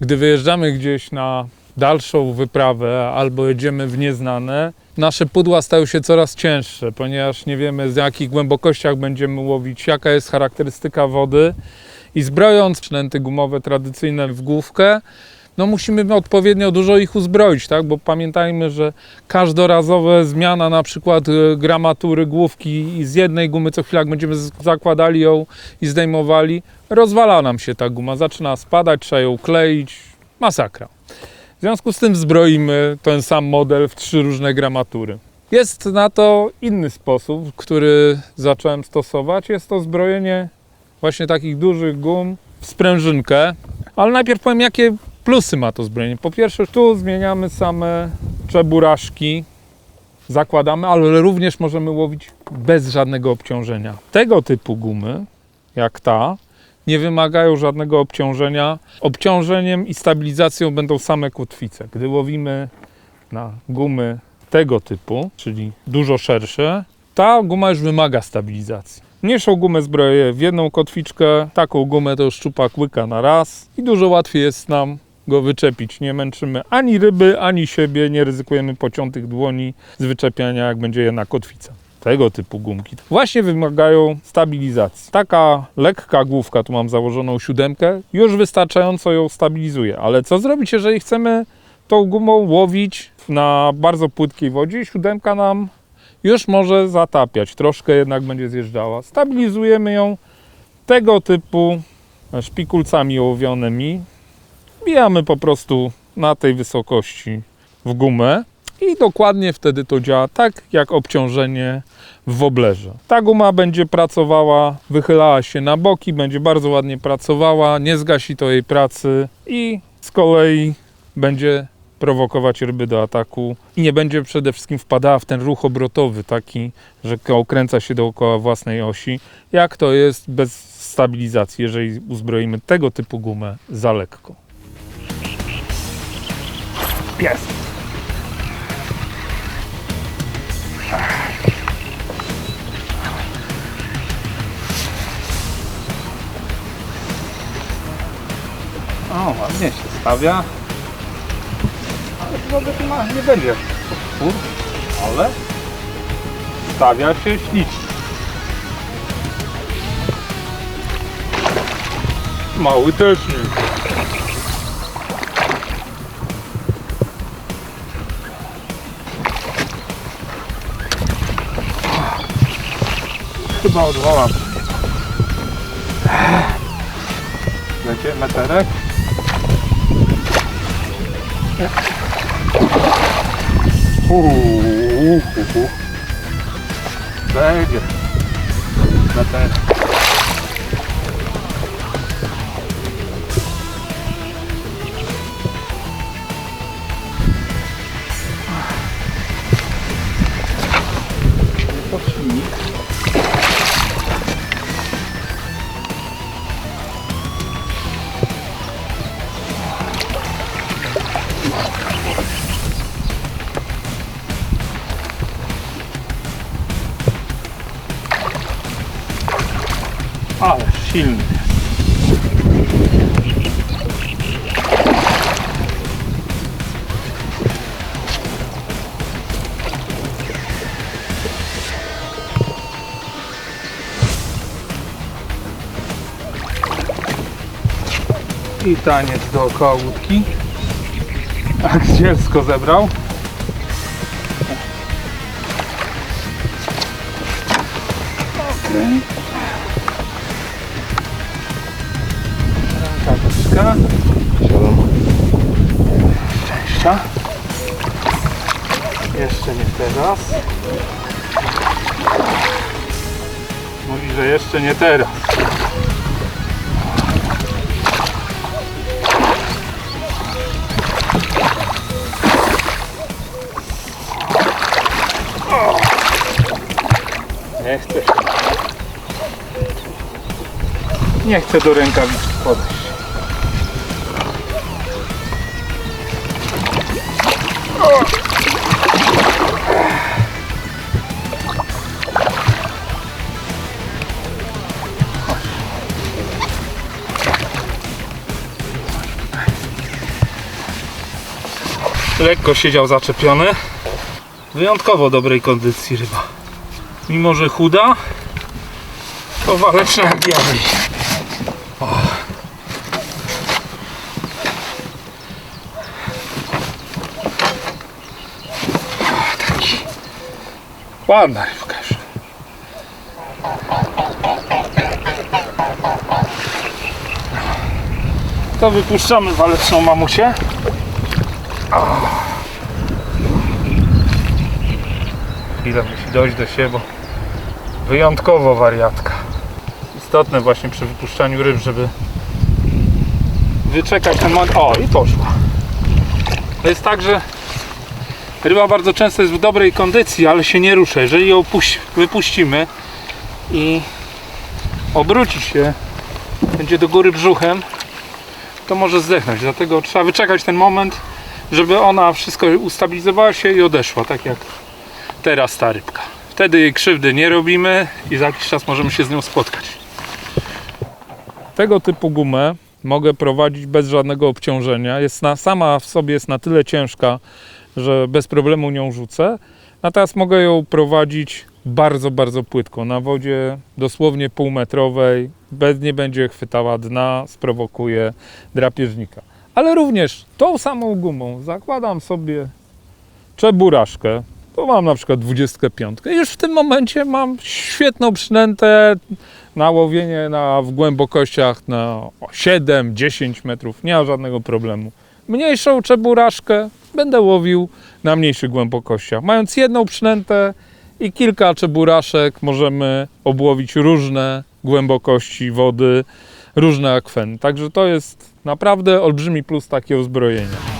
Gdy wyjeżdżamy gdzieś na dalszą wyprawę albo jedziemy w nieznane, nasze pudła stają się coraz cięższe, ponieważ nie wiemy z jakich głębokościach będziemy łowić, jaka jest charakterystyka wody. I zbrojąc przynęty gumowe tradycyjne w główkę, no musimy odpowiednio dużo ich uzbroić, tak? Bo pamiętajmy, że każdorazowe zmiana na przykład e, gramatury główki z jednej gumy co chwilę jak będziemy zakładali ją i zdejmowali, rozwala nam się ta guma, zaczyna spadać, trzeba ją kleić, masakra. W związku z tym zbroimy ten sam model w trzy różne gramatury. Jest na to inny sposób, który zacząłem stosować. Jest to zbrojenie właśnie takich dużych gum w sprężynkę. Ale najpierw powiem, jakie plusy ma to zbrojenie. Po pierwsze, tu zmieniamy same czeburaszki, zakładamy, ale również możemy łowić bez żadnego obciążenia. Tego typu gumy, jak ta, nie wymagają żadnego obciążenia. Obciążeniem i stabilizacją będą same kotwice. Gdy łowimy na gumy tego typu, czyli dużo szersze, ta guma już wymaga stabilizacji. Mniejszą gumę zbroję w jedną kotwiczkę, taką gumę to już szczupak łyka na raz i dużo łatwiej jest nam go wyczepić. Nie męczymy ani ryby, ani siebie, nie ryzykujemy pociątych dłoni z wyczepiania, jak będzie jedna kotwica. Tego typu gumki właśnie wymagają stabilizacji. Taka lekka główka, tu mam założoną siódemkę, już wystarczająco ją stabilizuje. Ale co zrobić, jeżeli chcemy tą gumą łowić na bardzo płytkiej wodzie? Siódemka nam już może zatapiać, troszkę jednak będzie zjeżdżała. Stabilizujemy ją tego typu szpikulcami ołowionymi. Bijamy po prostu na tej wysokości w gumę i dokładnie wtedy to działa tak jak obciążenie w woblerze. Ta guma będzie pracowała, wychylała się na boki, będzie bardzo ładnie pracowała, nie zgasi to jej pracy i z kolei będzie prowokować ryby do ataku i nie będzie przede wszystkim wpadała w ten ruch obrotowy, taki, że okręca się dookoła własnej osi, jak to jest bez stabilizacji, jeżeli uzbroimy tego typu gumę za lekko. Jest! O, ładnie się stawia. Ale tu ma, nie będzie ale stawia się ślicznie. Mały też nie. Chyba odwołam. Lecie meterek. Uuu, Będzie. Meterek. To silny. I taniec dookoła łódki. Dziecko zebrał. Okej. Rękawiczka. Szczęścia. Jeszcze nie teraz. Mówi, że jeszcze nie teraz. Nie chcę. Nie chcę do rękawiczki podejść. Lekko siedział zaczepiony. Wyjątkowo dobrej kondycji ryba. Mimo, że chuda, to waleczna jak diabeł. O. O, taki. Ładna rybka już. To wypuszczamy waleczną mamusię. Chwilę musi dojść do siebie, wyjątkowo wariatka. Istotne właśnie przy wypuszczaniu ryb, żeby wyczekać ten moment. O, i poszła. To jest tak, że ryba bardzo często jest w dobrej kondycji, ale się nie rusza. Jeżeli ją puś- wypuścimy i obróci się, będzie do góry brzuchem, to może zdechnąć. Dlatego trzeba wyczekać ten moment, żeby ona wszystko ustabilizowała się i odeszła, tak jak teraz ta rybka. Wtedy jej krzywdy nie robimy i za jakiś czas możemy się z nią spotkać. Tego typu gumę mogę prowadzić bez żadnego obciążenia. Jest na, sama w sobie jest na tyle ciężka, że bez problemu nią rzucę. Natomiast mogę ją prowadzić bardzo, bardzo płytko, na wodzie dosłownie półmetrowej, bez nie będzie chwytała dna, sprowokuje drapieżnika. Ale również tą samą gumą zakładam sobie czeburaszkę, to mam na przykład 25 i już w tym momencie mam świetną przynętę na łowienie na, w głębokościach na 7-10 metrów, nie ma żadnego problemu. Mniejszą czeburaszkę będę łowił na mniejszych głębokościach. Mając jedną przynętę i kilka czeburaszek możemy obłowić różne głębokości wody, różne akweny. Także to jest naprawdę olbrzymi plus takiego uzbrojenia.